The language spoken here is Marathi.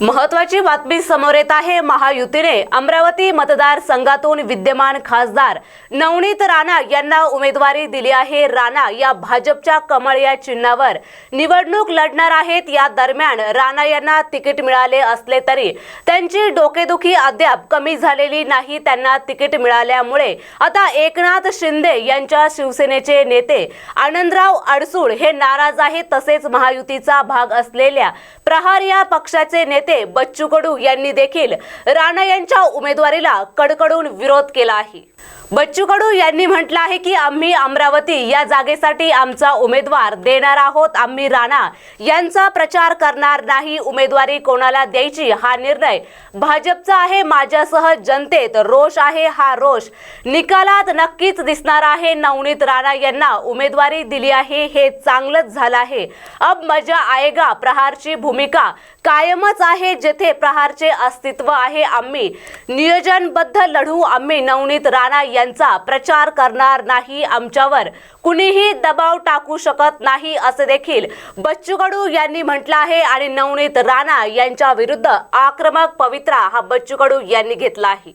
महत्वाची बातमी समोर येत आहे. महायुतीने अमरावती मतदारसंघातून विद्यमान खासदार नवनीत राणा यांना उमेदवारी दिली आहे. राणा या भाजपच्या कमळ या चिन्हावर निवडणूक लढणार आहेत. या दरम्यान राणा यांना तिकीट मिळाले असले तरी त्यांची डोकेदुखी अद्याप कमी झालेली नाही. त्यांना तिकीट मिळाल्यामुळे आता एकनाथ शिंदे यांच्या शिवसेनेचे नेते आनंदराव अडसूळ हे नाराज आहेत. तसेच महायुतीचा भाग असलेल्या प्रहार या पक्षाचे नेते बच्चू कडू यांनी देखील राणा यांच्या उमेदवारीला कडकडून विरोध केला आहे. बच्चू कडू यांनी म्हटलं आहे की आम्ही अमरावती या जागेसाठी आमचा उमेदवार देणार आहोत. आम्ही राणा यांचा प्रचार करणार नाही. उमेदवारी कोणाला द्यायची हा निर्णय भाजपचा आहे. माझ्यासह जनतेत रोष आहे. हा रोष निकालात नक्कीच दिसणार आहे. नवनीत राणा यांना उमेदवारी दिली आहे. हे चांगलंच झालं आहे. अब मजा आएगा. प्रहारची भूमिका कायमच आहे जेथे प्रहारचे अस्तित्व आहे. आम्ही नियोजनबद्ध लढू. आम्ही नवनीत राणा यांचा प्रचार करणार नाही आमच्यावर. कुणीही दबाव टाकू शकत नाही असे देखील बच्चू कडू यांनी म्हटलं आहे आणि नवनीत राणा यांच्या विरुद्ध आक्रमक पवित्रा हा बच्चू कडू यांनी घेतला आहे.